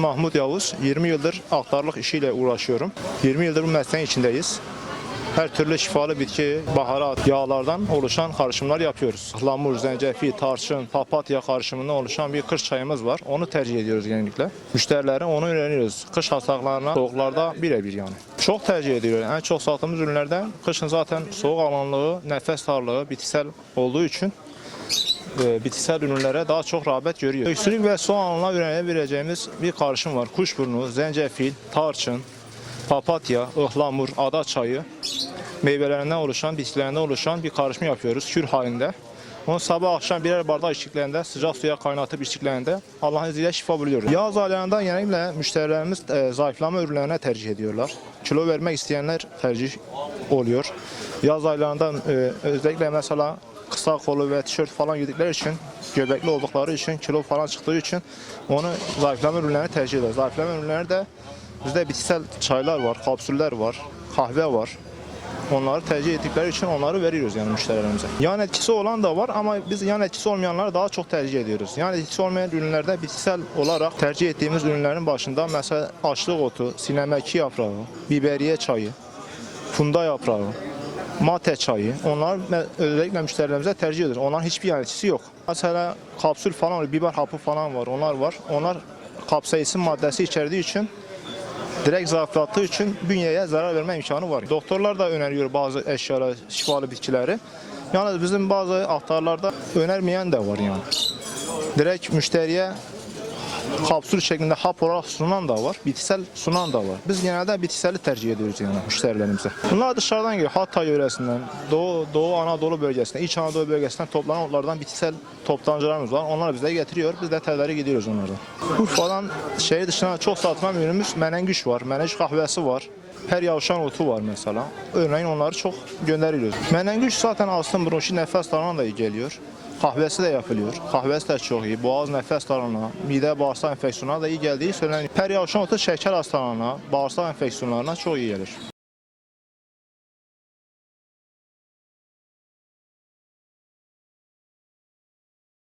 Mahmut Yavuz, 20 yıldır aktarlık işiyle uğraşıyorum. 20 yıldır bu mesleğin içindeyiz. Her türlü şifalı bitki, baharat, yağlardan oluşan karışımlar yapıyoruz. Ihlamur, zencefil, tarçın, papatya karışımından oluşan bir kış çayımız var. Onu tercih ediyoruz genellikle. Müşterilere onu öğreniyoruz. Kış hastalıklarına, soğuklarda birebir yani. Çok tercih ediyoruz. En çok sattığımız ürünlerden kışın zaten soğuk alanlığı, nefes darlığı, bitkisel olduğu için e, bitkisel ürünlere daha çok rağbet görüyor. Öksürük ve soğanla öğrenebileceğimiz bir karışım var. Kuşburnu, zencefil, tarçın, papatya, ıhlamur, ada çayı meyvelerinden oluşan, bitkilerinden oluşan bir karışım yapıyoruz kür halinde. Onu sabah akşam birer bardak içtiklerinde, sıcak suya kaynatıp içtiklerinde Allah'ın izniyle şifa buluyoruz. Yağ aylarında genellikle müşterilerimiz e, zayıflama ürünlerine tercih ediyorlar. Kilo vermek isteyenler tercih oluyor. Yaz aylarında e, özellikle mesela kısa kolu ve tişört falan giydikleri için, göbekli oldukları için, kilo falan çıktığı için onu zayıflama ürünlerini tercih ediyorlar. Zayıflama ürünleri de bizde bitkisel çaylar var, kapsüller var, kahve var. Onları tercih ettikleri için onları veriyoruz yani müşterilerimize. Yan etkisi olan da var ama biz yan etkisi olmayanları daha çok tercih ediyoruz. Yan etkisi olmayan ürünlerde bitkisel olarak tercih ettiğimiz ürünlerin başında mesela açlık otu, sinemeki yaprağı, biberiye çayı, funda yaprağı, mate çayı. Onlar özellikle müşterilerimize tercih ediyoruz. Onların hiçbir yan etkisi yok. Mesela kapsül falan biber hapı falan var. Onlar var. Onlar kapsaisin maddesi içerdiği için direkt zayıflattığı için bünyeye zarar verme imkanı var. Doktorlar da öneriyor bazı eşyaları, şifalı bitkileri. Yalnız bizim bazı aktarlarda önermeyen de var yani. Direkt müşteriye kapsül şeklinde hap olarak sunan da var, bitkisel sunan da var. Biz genelde bitkiseli tercih ediyoruz yani müşterilerimize. Bunlar dışarıdan geliyor. Hatay yöresinden, Doğu, Doğu Anadolu bölgesinden, İç Anadolu bölgesinden toplanan otlardan bitkisel toptancılarımız var. Onlar bize getiriyor. Biz de tedarik gidiyoruz onlardan. Urfa'dan şehir dışına çok satılan ürünümüz menengüş var. Menengüş kahvesi var. Her yavşan otu var mesela. Örneğin onları çok gönderiyoruz. Menengüş zaten astım, bronşit, nefes darlığına da iyi geliyor. Kahvesi de yapılıyor. Kahvesi de çok iyi. Boğaz nefes darlığına, mide bağırsak enfeksiyonuna da iyi geldiği söyleniyor. Her yavşan otu şeker hastalığına, bağırsak enfeksiyonlarına çok iyi gelir.